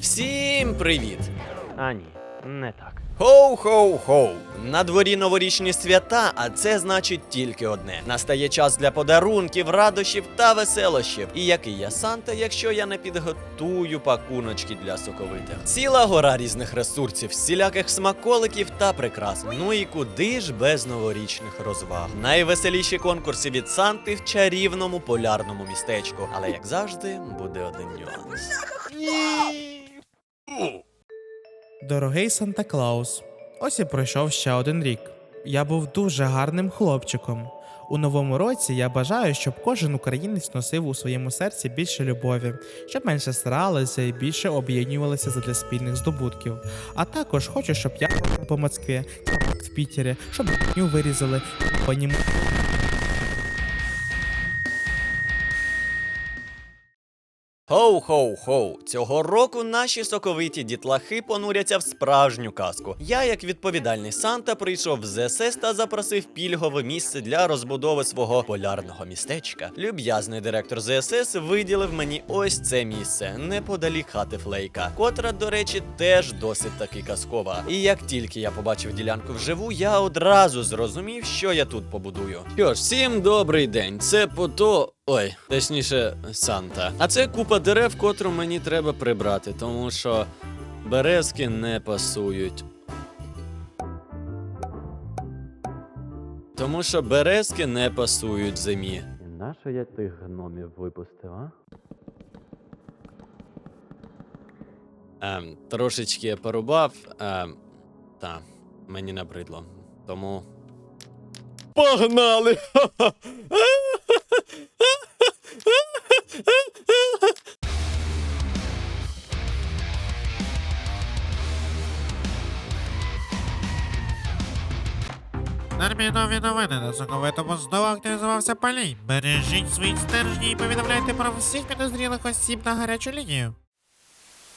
Всім привіт! А ні, не так. Хоу-хоу-хоу! На дворі новорічні свята, а це значить тільки одне: настає час для подарунків, радощів та веселощів. І який я Санта, якщо я не підготую пакуночки для соковитих. Ціла гора різних ресурсів, всіляких смаколиків та прикрас. Ну і куди ж без новорічних розваг? Найвеселіші конкурси від Санти в чарівному полярному містечку. Але як завжди, буде один нюанс. Дорогий Санта Клаус, ось і пройшов ще один рік. Я був дуже гарним хлопчиком. У новому році я бажаю, щоб кожен українець носив у своєму серці більше любові, щоб менше старалися і більше об'єднувалися задля спільних здобутків. А також хочу, щоб я по Москві, в Пітері, щоб ню вирізали по ньому. Хоу-хоу-хоу! Цього року наші соковиті дітлахи понуряться в справжню казку. Я, як відповідальний Санта, прийшов в ЗСС та запросив пільгове місце для розбудови свого полярного містечка. Люб'язний директор ЗСС виділив мені ось це місце неподалік хати Флейка, котра, до речі, теж досить таки казкова. І як тільки я побачив ділянку вживу, я одразу зрозумів, що я тут побудую. Що ж, всім добрий день. Це пото. Ой, точніше, Санта. А це купа дерев, котру мені треба прибрати, тому що березки не пасують. Тому що березки не пасують зимі. І нащо я тих гномів випустив, а? Ем, трошечки я порубав. Ем, та, мені набридло. Тому. Погнали! Термінові новини на соковитому знову активізувався палій. Бережіть свої стержні і повідомляйте про всіх підозрілих осіб на гарячу лінію.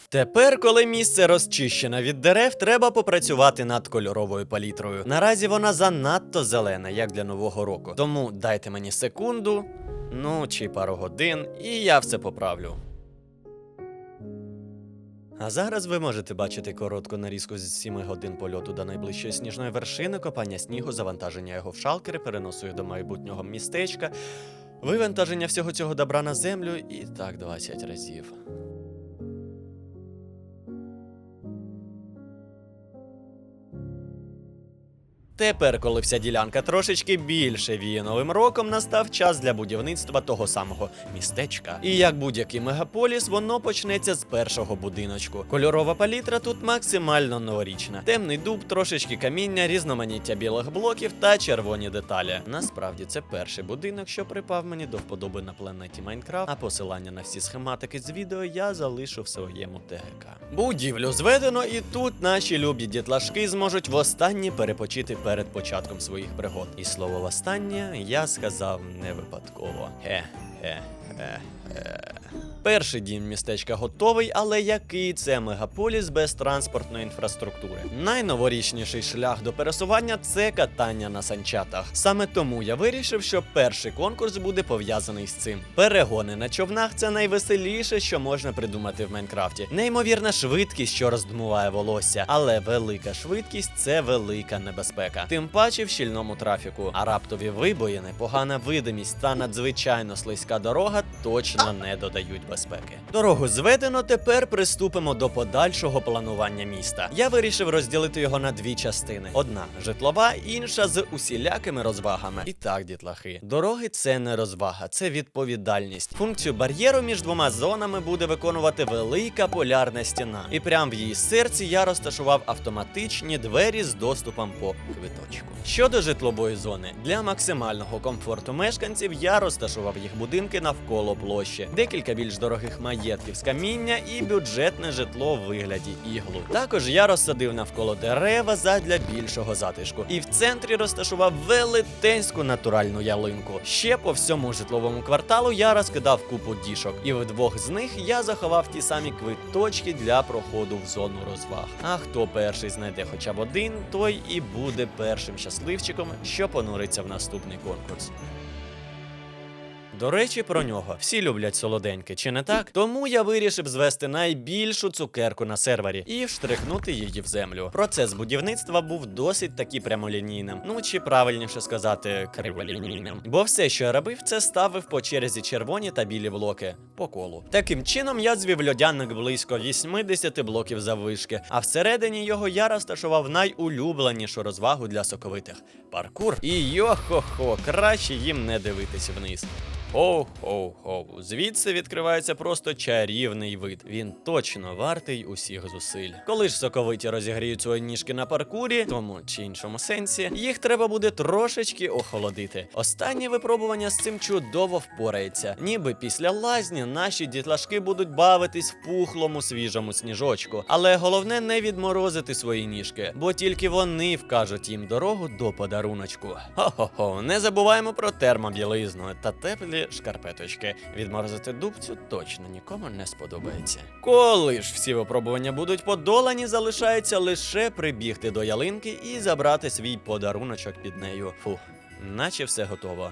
Тепер, коли місце розчищене від дерев, треба попрацювати над кольоровою палітрою. Наразі вона занадто зелена, як для нового року. Тому дайте мені секунду, ну чи пару годин, і я все поправлю. А зараз ви можете бачити коротку нарізку з 7 годин польоту до найближчої сніжної вершини, копання снігу, завантаження його в шалкери, переносу до майбутнього містечка, вивантаження всього цього добра на землю і так 20 разів. Тепер, коли вся ділянка трошечки більше віє новим роком, настав час для будівництва того самого містечка. І як будь-який мегаполіс, воно почнеться з першого будиночку. Кольорова палітра тут максимально новорічна. Темний дуб, трошечки каміння, різноманіття білих блоків та червоні деталі. Насправді це перший будинок, що припав мені до вподоби на планеті Майнкрафт. А посилання на всі схематики з відео я залишу в своєму ТГК. Будівлю зведено, і тут наші любі дітлашки зможуть востаннє перепочити перед початком своїх пригод. І слово востаннє я сказав не випадково. Хе-хе-хе. Перший дім містечка готовий, але який це мегаполіс без транспортної інфраструктури? Найноворічніший шлях до пересування це катання на санчатах. Саме тому я вирішив, що перший конкурс буде пов'язаний з цим. Перегони на човнах це найвеселіше, що можна придумати в Майнкрафті. Неймовірна швидкість, що роздмуває волосся, але велика швидкість це велика небезпека. Тим паче в щільному трафіку. А раптові вибоїни, погана видимість та надзвичайно слизька дорога точно не додають безпеки. Дорогу зведено. Тепер приступимо до подальшого планування міста. Я вирішив розділити його на дві частини: одна житлова, інша з усілякими розвагами. І так, дітлахи, дороги це не розвага, це відповідальність. Функцію бар'єру між двома зонами буде виконувати велика полярна стіна. І прямо в її серці я розташував автоматичні двері з доступом по квиточку. Щодо житлової зони, для максимального комфорту мешканців я розташував їх будинки навколо площі, декілька більш дорогих маєтків з каміння і бюджетне житло в вигляді іглу. Також я розсадив навколо дерева задля більшого затишку. І в центрі розташував велетенську натуральну ялинку. Ще по всьому житловому кварталу я розкидав купу дішок, і в двох з них я заховав ті самі квиточки для проходу в зону розваг. А хто перший знайде хоча б один, той і буде першим щасливчиком, що понуриться в наступний конкурс. До речі, про нього всі люблять солоденьке, чи не так? Тому я вирішив звести найбільшу цукерку на сервері і вштрихнути її в землю. Процес будівництва був досить таки прямолінійним. Ну чи правильніше сказати, криволінійним. Бо все, що я робив, це ставив по черзі червоні та білі блоки по колу. Таким чином я звів льодяник близько 80 блоків заввишки, а всередині його я розташував найулюбленішу розвагу для соковитих паркур. І йо-хо-хо, краще їм не дивитись вниз. Хоу-хоу-хоу. Звідси відкривається просто чарівний вид. Він точно вартий усіх зусиль. Коли ж соковиті розігріють свої ніжки на паркурі, тому чи іншому сенсі, їх треба буде трошечки охолодити. Останнє випробування з цим чудово впорається. Ніби після лазні наші дітлашки будуть бавитись в пухлому свіжому сніжочку. Але головне не відморозити свої ніжки, бо тільки вони вкажуть їм дорогу до подаруночку. Хо-хо-хо, не забуваємо про термобілизну та теплі шкарпеточки. Відморозити дубцю точно нікому не сподобається. Коли ж всі випробування будуть подолані, залишається лише прибігти до ялинки і забрати свій подаруночок під нею. Фух, наче все готово.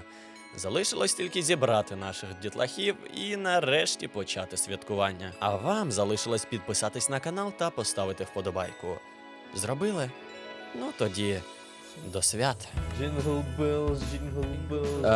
Залишилось тільки зібрати наших дітлахів і нарешті почати святкування. А вам залишилось підписатись на канал та поставити вподобайку. Зробили? Ну тоді до свят. Джингл Беллс, Джингл Беллс. Е,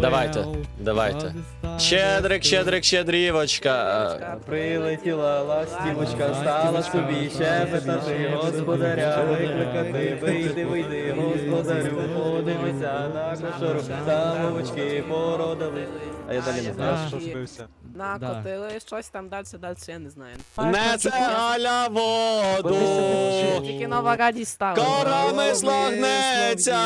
Давайте, давайте. Щедрик, щедрик, щедрівочка. Прилетіла ластівочка, стала собі щебетати, господаря викликати, вийди, вийди, господарю, подивися на кошару, самовочки породили. А я далі не знаю. що збився. Накотили щось там далі, далі, я не знаю. Несе Галя воду. Тільки нова радість стала. Коромисло гнеться.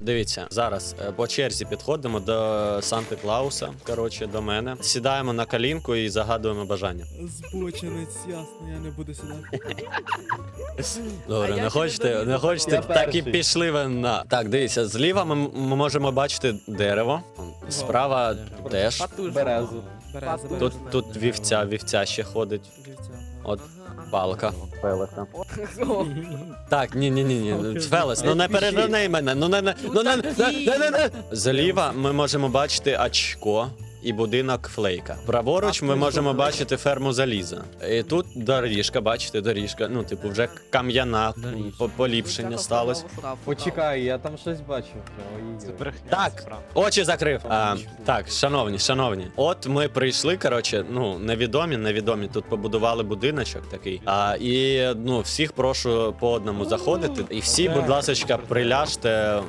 Дивіться, зараз е, по черзі підходимо до Санти Клауса. Коротше, до мене. Сідаємо на калінку і загадуємо бажання. Збочинець, ясно, я не буду сюди. Добре, А я не ще хочете, не не хочете, Я так і перший. пішли ви на. Так, дивіться, зліва ми, ми можемо бачити дерево. Справа теж. Потужно. Березу. Береза, Тут- береза. Тут, тут вівця, вівця ще ходить. Вівця. От палка. Пелика. Так, ні, ні, ні, ні. Фелес, ну не пережени мене. Ну не не ну не не не не не. Зліва ми можемо бачити очко. І будинок Флейка. Праворуч ми можемо бачити ферму заліза. І тут доріжка, бачите, доріжка. Ну, типу, вже кам'яна по- поліпшення сталося. Почекай, я там щось бачив. Це брехня. Так. Очі закрив. А, так, шановні, шановні. От ми прийшли, коротше, ну, невідомі, невідомі. Тут побудували будиночок такий. А, і ну, всіх прошу по одному заходити. І всі, будь ласка, приляжте е,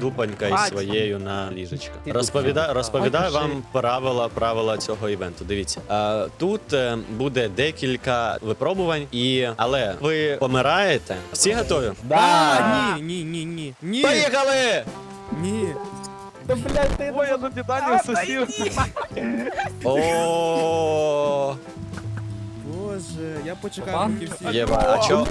дупонька із своєю на ліжечко. Розповідаю, розповідаю вам правила, правила цього івенту. Дивіться. А, тут е, буде декілька випробувань, і але ви помираєте. Всі готові? А, ні, ні, ні, ні. Ні, Поїхали! ні. Ой, я на Титані сосів. О, Боже, я почекаю, поки всі. Єба, а чо?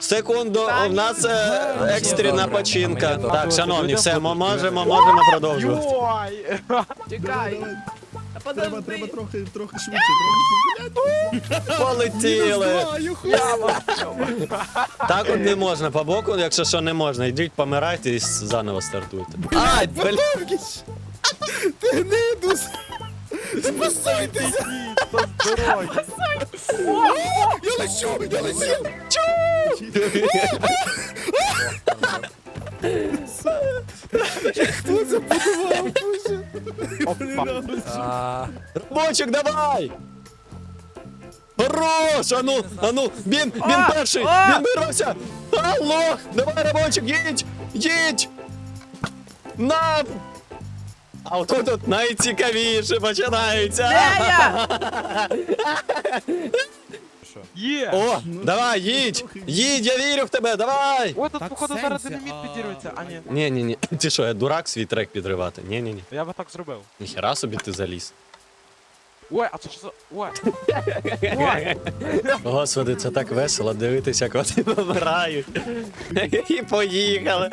Секунду, у нас е, екстрена починка. Так, шановні, все, ми можемо, можемо продовжувати. Ой! Чекай. Та Треба, подожди. треба трохи, трохи швидше, трохи. Полетіли. Знаю, хуй. Так от не можна по боку, якщо що не можна. Йдіть, помирайте і заново стартуйте. Ай, бля. Ти гнидус! Спасайтеся! Я лечу, я лечу! Хто це будував, боже? А, Робочик, давай! Хорош! Ану, ану, він, він А! перший! А! Він вирвався! Алло! Давай, робочик, їдь! Їдь! На! А от тут найцікавіше починається! Де я? Є! О, давай, їдь! Їдь, я вірю в тебе, давай! Ой, тут Так походу зараз сенсі, динаміт а- підірветься, а ні. Ні, ні, ні. Ти що, я дурак свій трек підривати? Ні, ні, ні. Я би так зробив. Ніхера собі ти заліз. Ой, а це що за... Ой! Ой! Господи, це так весело дивитися, як вони помирають. І поїхали.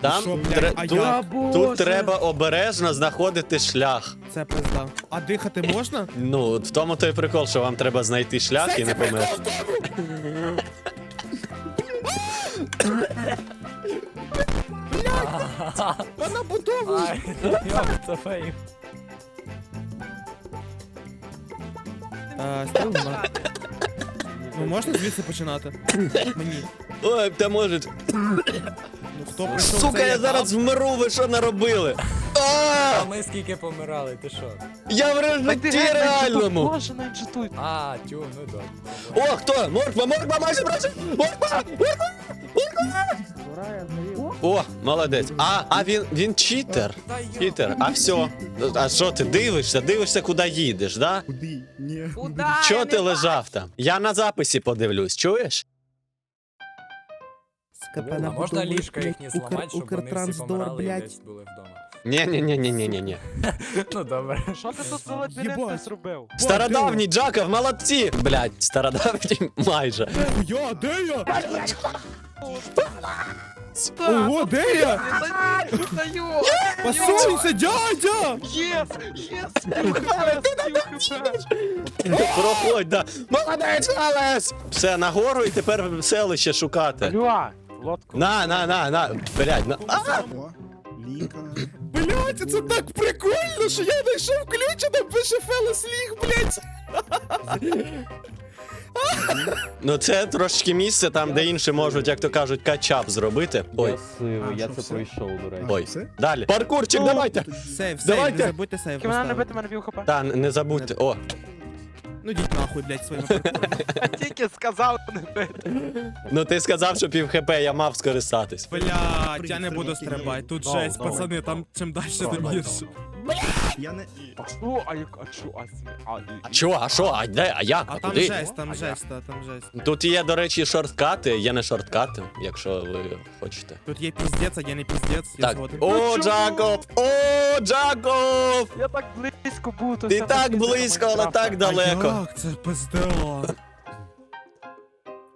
Там Що, блядь, тре- а тут, я- тут треба обережно знаходити шлях. Це пизда. А дихати можна? Ну, в тому той прикол, що вам треба знайти шлях і не померти. Вона будовує! Е, Стріл нема. Ну можна звідси починати? Мені. Ой, та може. Ну хто прийшов Сука, цей я етап? зараз вмру, ви що наробили? А! А ми скільки помирали, ти що? Я в режиті реальному! Боже, не інжитуй. А, тю, ну добре. О, хто? Морква, морква, майже брати! Морква! Морква! О, молодець. А, а він, він читер. Читер, а все. А що ти дивишся? Дивишся, куди їдеш, да? Куда? Чого ти лежав там? Я на записі подивлюсь, чуєш? А можна ліжка їхні зламати, щоб вони всі помирали і десь були вдома. Ні, ні, ні, ні, ні, ні, ні. Ну добре. Що ти тут лабіринт зробив? Стародавній Джаков, молодці! Блядь, стародавній майже. Я, де я? Ого, де я? Даю! Посунься, дядя! Єс! Єс! Проходь, да. Молодець, Алес! Все, нагору і тепер селище шукати. Алло! Лодку. На, на, на, на. Блядь, на. А! Ліка. Блять, це так прикольно, що я знайшов ключ, а там пише Фелес Ліг, блять. Ну це трошки місце там, де інші можуть, як то кажуть, качап зробити. Ой, Я сивий, я що, це все? пройшов, до речі. ой. Все? Далі. Паркурчик, давайте! Сейв, сейв, Давайте. не забудьте сейв Мене не поставити. бити, мене хп. Та, не забудьте. О, Ну йдіть нахуй, блять, своїми паркурами. Тільки сказав не бити. ну ти сказав, що пів хп я мав скористатись. Блять, я не буду стрибати, тут жесть, пацани, там чим далі, тим гірше. Я не. А що? А як? А що? А см- а, і- А чого, а що, а де, а як, А а там куди? жесть, там жесть, та, там жесть. Тут є, до речі, шорткати, є не шорткати, якщо ви хочете. Тут є піздець, а є не піздець, я Так, згоден. о, Джакоб! О, Джакоб! Я так близько був, то Ти все так таки близько, але Майнкрафта. так далеко. А як це пиздела?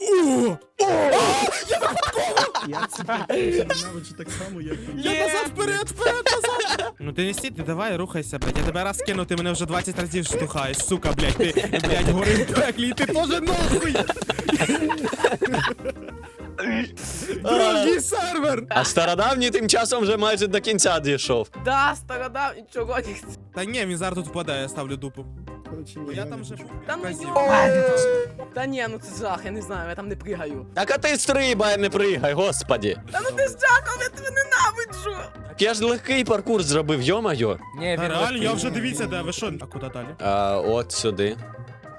О! Я це так само, як і Я назад вперед, вперед, назад! Ну ти не стій, ти давай, рухайся, блядь. Я тебе раз кину, ти мене вже 20 разів штухаєш, сука, блядь, ти, блядь, гори в пеклі, і ти теж нахуй! Другий сервер! А стародавній тим часом вже майже до кінця дійшов. Да, стародав, нічого не Та ні, він зараз тут впаде, я ставлю дупу. Коротше, Бо ні, я не там вже був Та ну разів. йо! Та ні, ну це жах, я не знаю, я там не пригаю. Так а ти стрибай, не пригай, господі. Та ну ти ж Джаков, я тебе ненавиджу! Так я ж легкий паркур зробив, йо-моє. Ні, Та він реально, я вже дивіться, де ви що? А куди далі? А, от сюди.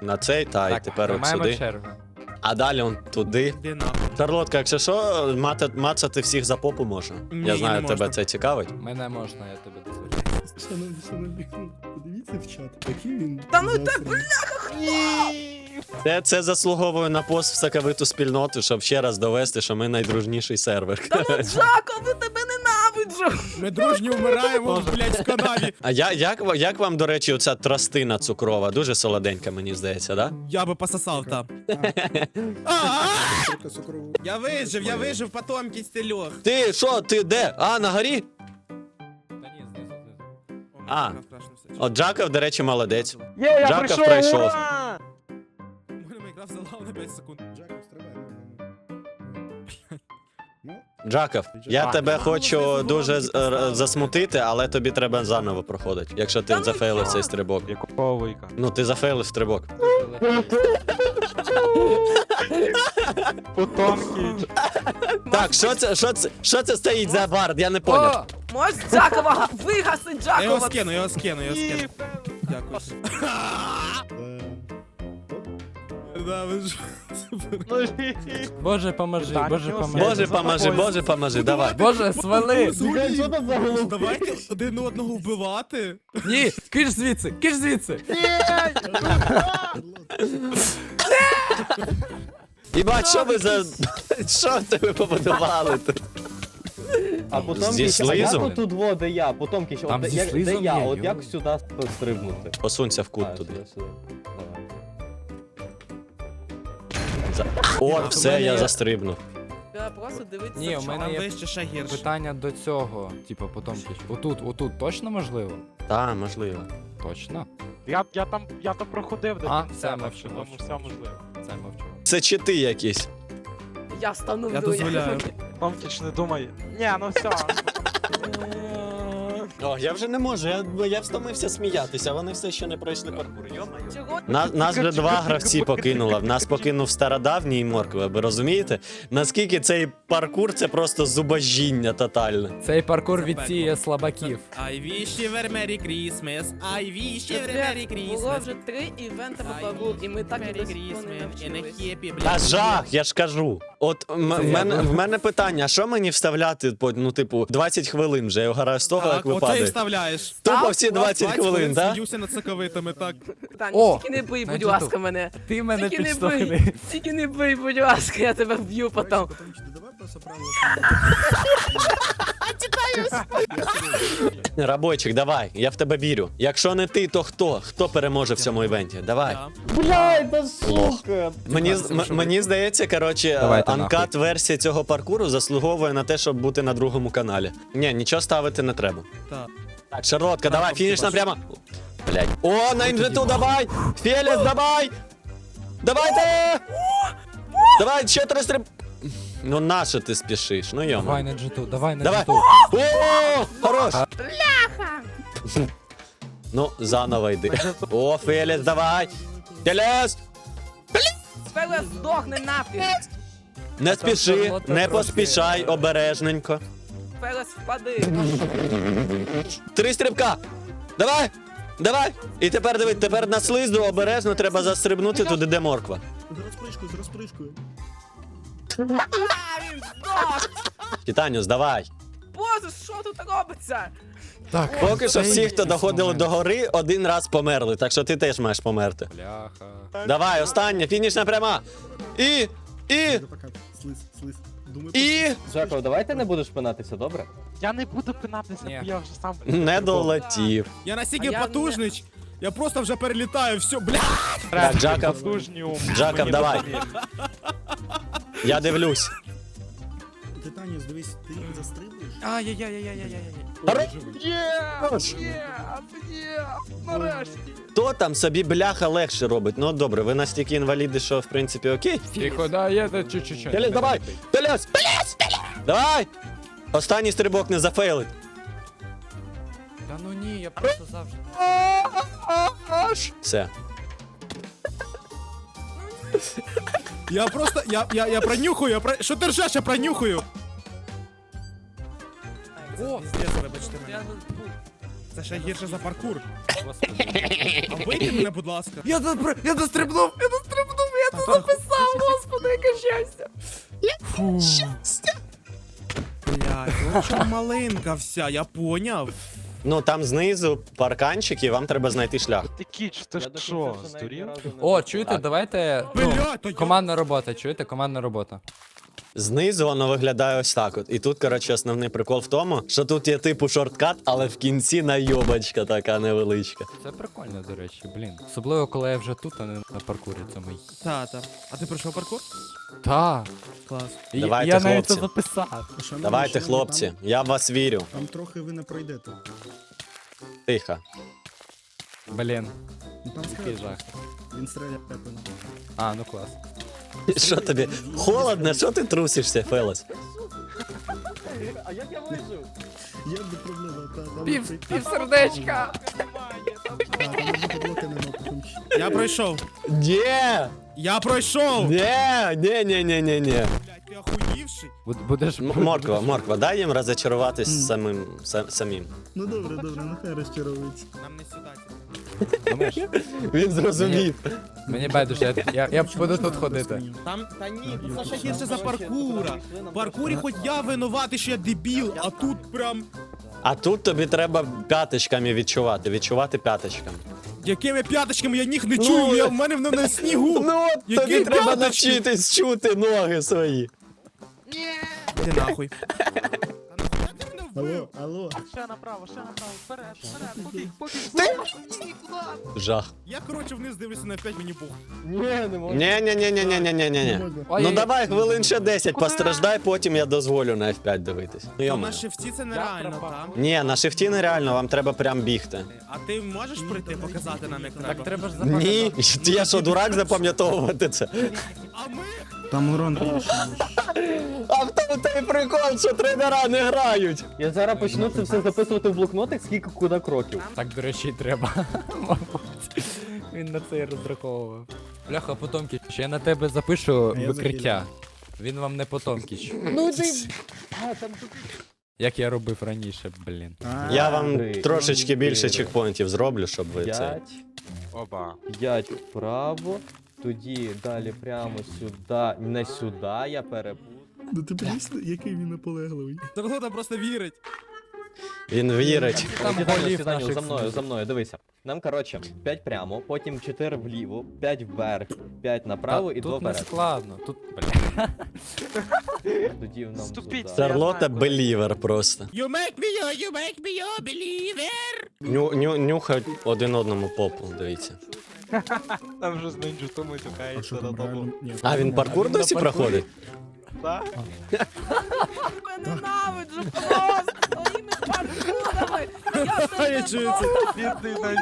На цей, та й тепер от тримаємо сюди. чергу. А далі он туди. Де нахуй? Шарлотка, якщо що, мати, мацати всіх за попу можна. Ні, я не знаю, тебе можна. це цікавить. Мене можна, я тобі дозволю. Шановні, шановні, подивіться в чат. Який він. Та ну так, засраний. Це, це заслуговує на пост в саковиту спільноту, щоб ще раз довести, що ми найдружніший сервер. Та ну Джако, я тебе ненавиджу! Ми дружньо вмираємо, блядь, в канаві. А я, як, як вам, до речі, оця тростина цукрова? Дуже солоденька, мені здається, да? Я би пососав там. А, А, Сука, цукрову. Я вижив, я вижив, потом кістельох. Ти що, ти де? А, на горі? Та ні, знизу, знизу. А. От Джаков, до речі, молодець. Є, я Джаков прийшов! ура! Джаков, я А. тебе Я хочу дуже з- р- засмутити, але тобі треба заново проходити, якщо ти ну зафейлив цей стрибок. Якого вийка? Ну, ти зафейлив стрибок. Потомки. Так, що це, що це, що це стоїть за вард? Я не поняв. Можеш Джакова вигаси Я його Джакова! скину, я його скину, я його скину. Дякую. Да, ви ж... Боже, поможи, Так, боже, ну, поможи. Боже, поможи, Боже, поможи, давай. Боже, свали! Давайте один одного вбивати. Ні, киш звідси, киш звідси. Ібать, що ви за. Що це ви побудували тут? А потім Зі кісь- а як слизом? отут во, де я, потім Там от де- зі як- де слизом я, є, от як сюди стрибнути? Посунься в А, кут туди. сюди, сюди. Давай. О, все, я застрибнув. Я просто дивитися Ні, у в мене Там є вище ще гірше. питання до цього. Типа, потім киш. Отут, отут точно можливо? Та, можливо. Точно? Я, я там я там проходив де А, все, мовчу, тому мовчу, все мовчу. можливо. Це мовчу. Це чити якісь. Я становлю. Я дозволяю. Томкіч не думай. Ні, ну все. О, я вже не можу, я, я встомився сміятися, вони все ще не пройшли паркур. Йо-моє. Чого? На, нас вже два гравці покинуло. В нас покинув стародавній моркви, ви розумієте? Наскільки цей паркур це просто зубожіння тотальне. Цей паркур відсіє слабаків. I wish you a Merry Christmas, I wish you a Merry Було Christmas. вже три івенти по паркуру, і ми так і Merry до сих пор не Christmas and a навчились. happy Та жах, я ж кажу. От м- в мене, в мене питання: що мені вставляти по ну, типу, 20 хвилин вже я граю з того, як ви оце і падаєте. вставляєш. Тупо всі 20 хвилин, так? Сміюся над соковитами, так. Питання. О, тільки не бий, будь ласка, мене. Ти мене Тільки не підштовхни. бий, тільки не бий, будь ласка, я тебе вб'ю потім. Давай просто давай, я в тебе вірю. Якщо не ти, то хто? Хто переможе в цьому івенті? Давай. Да. Блядь, да сука! Мені, мені здається, коротше, анкат версія цього паркуру заслуговує на те, щоб бути на другому каналі. Ні, нічого ставити не треба. Так. Шарлотка, давай, фінішна прямо. Блять. О, на інжету давай! Феліс, давай! Давайте! Давай, ще три стриб... Ну нащо ти спішиш? Ну йома. Давай на джиту, давай на Давай. джиту. О, хорош! Ну, заново йди. О, Феліс, давай! Феліс! Фелес здохне нафіг. Не спіши, не поспішай, обережненько. Фелес впади. Три стрибка! Давай! Давай! І тепер диви, тепер на слизду обережно треба застрибнути туди, де морква. З розпришкою, з розпришкою. А, він здох! Титаніус, давай! Боже, що тут робиться? Так. Поки що всі, хто доходили до гори, один раз померли, так що ти теж маєш померти. Бляха. Давай, остання, фінішна пряма. І. І. До пока. Слиз, слиз. Думаю, І. Жаков, давай ти не будеш пинатися, добре? Я не буду пинатися, Ні. бо я вже сам. Не долетів. Я настільки я не- потужний, я просто вже перелітаю, все, бля. Так, Джаков, Джаков, давай. Я дивлюсь. Титаніус, дивись, ти їм застрибуєш. Ай-яй-яй-яй-яй-яй-яй. Хорош. Є, є, нарешті. Хто там собі бляха легше робить? Ну добре, ви настільки інваліди, що в принципі окей. Тихо, да, є, да, чуть-чуть. Пелес, давай! Пелес! Пелес! Давай! Останній стрибок не зафейлить. Та ну ні, я просто завжди. Все. Я просто, я, я, я пронюхаю, я про... Що ти ржеш, я пронюхаю. О, піздець, вибачте мене. Це ще гірше за паркур. А вийди мене, будь ласка. Я до я дострибнув, я дострибнув, я тут записав, Господи, яке щастя. Блядь, от що малинка вся, я поняв. Ну там знизу парканчик, і вам треба знайти шлях. Ти кіч, ти ж що, здурів? О, чуєте, давайте. ну, Блядь, то я... Командна робота, чуєте? Командна робота. Знизу воно виглядає ось так. От. І тут, коротше, основний прикол в тому, що тут є типу шорткат, але в кінці найобачка така невеличка. Це прикольно, до речі, блін. Особливо, коли я вже тут, а не на паркурі цьому. Та-та. А ти пройшов паркур? Та. Клас. Я- Давайте, я навіть це хлопці. записав. Давайте, хлопці, я в вас вірю. там трохи ви не пройдете. Тихо. Блін, Ну там який жах. він стріляє нам. А, ну клас. Що тобі? Холодно, що ти трусишся, Фелес? А як я вижив? Не проблема, та там Пів, сердечка. Та, там одного блока нема потомче. Я пройшов. Ні! Я пройшов! Ні! Ні, ні, ні, ні, ні. Блядь, ти охуївший? Буд- Будеш. М- Морква, морква, дай їм розочаруватись самим са- самим. Ну добре, добре, нехай розчаровується. Нам не сідати. Думаєш? Він зрозумів. Мені байдуже, я, я, я буду тут ходити. Там, та ні, це ще гірше за паркура. В паркурі хоч я винуватий, що я дебіл, а тут прям... А тут тобі треба п'яточками відчувати, відчувати п'яточками. Якими п'яточками я ніг не чую, я в мене в на снігу. Ну от Які тобі треба п'яточки? навчитись чути ноги свої. Ти нахуй. Алло, алло. Ще направо, ще направо, вперед, вперед, побіг, побіг. Жах. Я, коротше, вниз дивлюся на 5 мені пух. Ні, не можу. ні ні ні ні ні ні ні Не ні можна. Ну ой, давай хвилин ще 10 постраждай, потім я дозволю на F5 дивитись. Ну на шифті це нереально, там. Ні, на шифті нереально, вам треба прям бігти. А ти можеш прийти показати нам, як Так треба? треба ж запам'ятати. Ні, я що, дурак запам'ятовувати це? А ми... Там урон більше. А А в тому той прикол, що тренера не грають. Я зараз почну це все записувати в блокнотик, скільки куди кроків. Так, до речі, і треба. Мабуть. Він на це і розраховував. Бляха, Потомкіч, я на тебе запишу А я викриття. Він вам не Потомкіч. Ну ти. Як я робив раніше, блін. Я вам Три, трошечки більше чотири, чекпоінтів зроблю, щоб ви це. П'ять. Опа. П'ять вправо. Тоді далі прямо сюди. Не сюди, я перепутав. Ну ти подивись, який він наполегливий. Торгота просто вірить. Він вірить. Там голів наших за мною, за мною, дивися. Нам, коротше, 5 прямо, потім 4 вліво, 5 вверх, 5 направо і 2 Тут не вперед. складно. Тут, бля. Тоді нам Ступіть. Шарлота белівер просто. You make me yo, you make me yo, believer. Ню, ню, нюхають один одному попу, дивіться. Там вже з нинджуту А матюкається що реально? тому. Ні, А він паркур досі проходить? Ненавиджу просто своїми паркурами. Я тебе Бідний.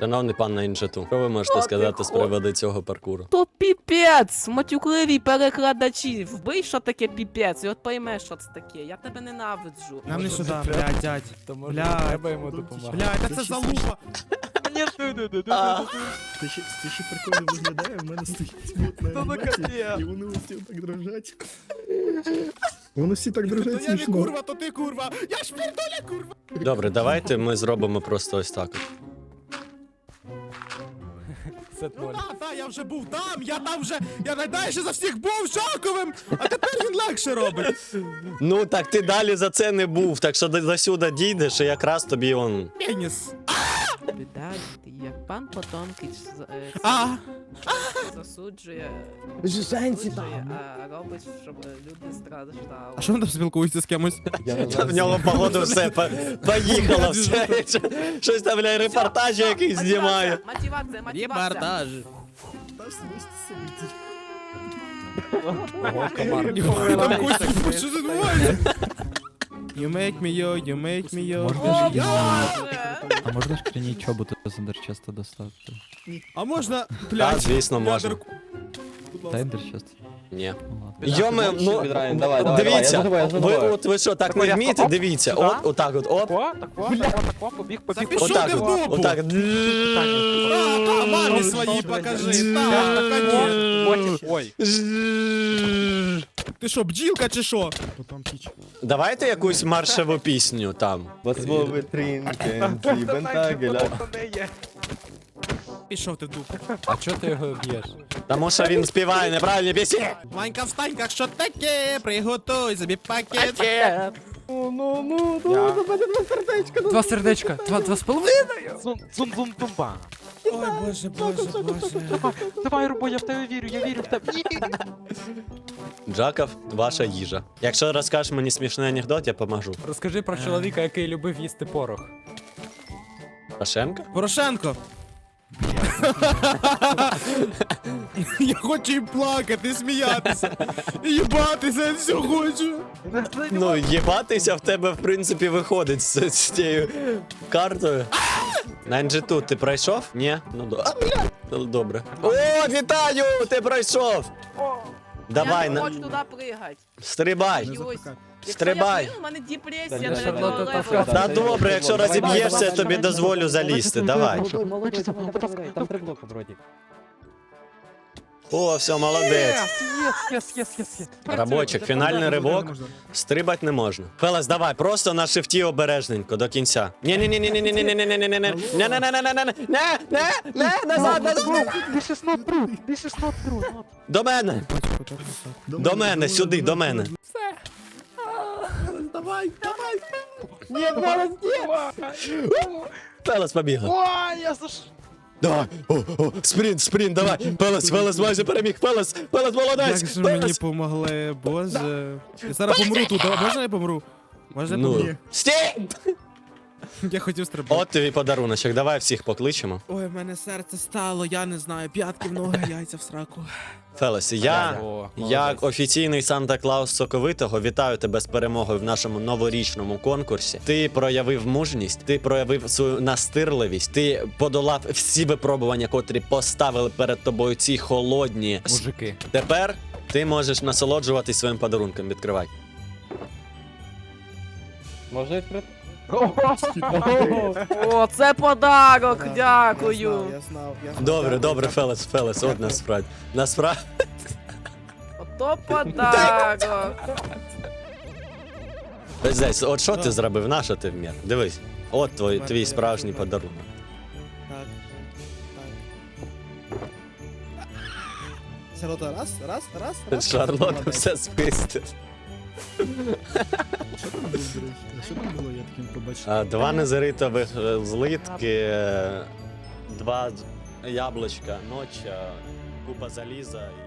Шановний пан на інжету, що ви можете сказати з приводу цього паркуру? То піпець, матюкливі перекладачі. Вбий, що таке піпець, і от поймеш, що це таке. Я тебе ненавиджу. Нам не сюди, блядь, дядь. Треба йому допомагати. Блядь, та це залупа. Це ще, це ще прикольно виглядає, в мене стоїть мутна ну анімація, капець. і вони усі так дрожать. Вони всі так То дрожать я не смішно. курва, то ти курва. Я ж пердоля курва. Добре, давайте ми зробимо просто ось так. от. Це Ну ноль. та, та, я вже був там, я там вже, я найдальше за всіх був шоковим, а тепер він легше робить. Ну так ти далі за це не був, так що до до сюди дійдеш, і якраз тобі он. Пеніс. Видать, як пан Потомкіч з- е, це А, засуджує, засуджує, а робить, щоб люди страждали. а що він там спілкується з кимось? Я не Та в нього погоду все по- поїхало, все. Щось там бля, репортажі якийсь знімає. Мотивація, мотивація. Ж. Ого, комар. Там Костя, що це відбувається? You make me yo, you make me yo. Я- Боже! А можна шкляні чоботи з ендерчеста достати? А можна, Так, блядь, звісно, можна. ядерку? Будь Та ласка. ендерчест. Ні. Йоме, ну Відраєм, давай, давай, дивіться, ви от ви що, так не вмієте? Дивіться, от, отак от, оп, Тако, тако, тако, тако, побіг, Та побіг, отак отак. Та, та, мамі своїй покажи, та. Ой, Ти що, бджілка чи що? Давайте якусь маршеву пісню там. Восьмовий тринкен, бентагеля. Пішов ти в дупу. А чого ти його б'єш? Тому що він співає неправильні пісні. Ванька, встань, як що таке? Приготуй собі пакет. Ну, ну, ну, ну, мене два сердечка. ну. Два сердечка, два, два з половиною. зум, зум, зум, зумба. Ой, боже, боже, боже. Давай, Рубо, я в тебе вірю, я вірю в тебе. Джаков, ваша їжа. Якщо розкажеш мені смішний анекдот, я поможу. Розкажи про чоловіка, який любив їсти порох. Пашенко? Порошенко. Я хочу і плакати, і сміятися. І їбатися, я все хочу. Ну, їбатися в тебе, в принципі, виходить з, тією картою. На NG2 ти пройшов? Ні? Ну до. Добре. О, вітаю! Ти пройшов! Давай, Я не хочу туди пригати. стрибай, Ой, ось. Стрибай. Якщо я плюну, у мене депресія на рядового левела. Та добре, якщо розіб'єшся, я тобі дозволю залізти. Давай. Там три блока вроді. О, все, молодець. Єс, єс, єс, єс, єс. Рабочик, фінальний ривок. Стрибать не можна. Фелес, давай, просто на шифті обережненько до кінця. ні ні ні ні ні ні ні ні ні ні ні ні ні ні ні ні до мене до мене сюди до мене Давай, давай. Ні, зараз, ні. Фелес побігла Ой, я заш... давай. О, о, спринт спринт давай. Пелес, Фелес майже переміг. Пелес, Фелес молодець. Як же мені помогли, боже. Я зараз помру тут, а можна я помру? Можна я помру? ну стій Я хотів стрибати. от тобі подаруночок давай всіх покличемо Ой, в мене серце стало, я не знаю, п'ятки в ноги, яйця в сраку. Фелес я О, Як молодець. офіційний Санта Клаус Соковитого вітаю тебе з перемогою в нашому новорічному конкурсі. Ти проявив мужність, ти проявив свою настирливість, ти подолав всі випробування, котрі поставили перед тобою ці холодні. Мужики. Тепер Ти можеш насолоджуватись своїм подарунком. Відкривай. Можна відкрити? О, це подарок, дякую. я знав, я знав. Добре, добре. Фелес, Фелес, от насправді. Насправді. Ото подарок. Зайць, от що ти зробив? На що ти вмір? Дивись. От твій, твій справжній подарунок. Так. Так. Шарлота, раз, раз, раз, раз. Шарлот Молодець. все спистив. Що там було, я таким побачив? Два незеритових е, злитки, е, два яблучка, ноча, купа заліза і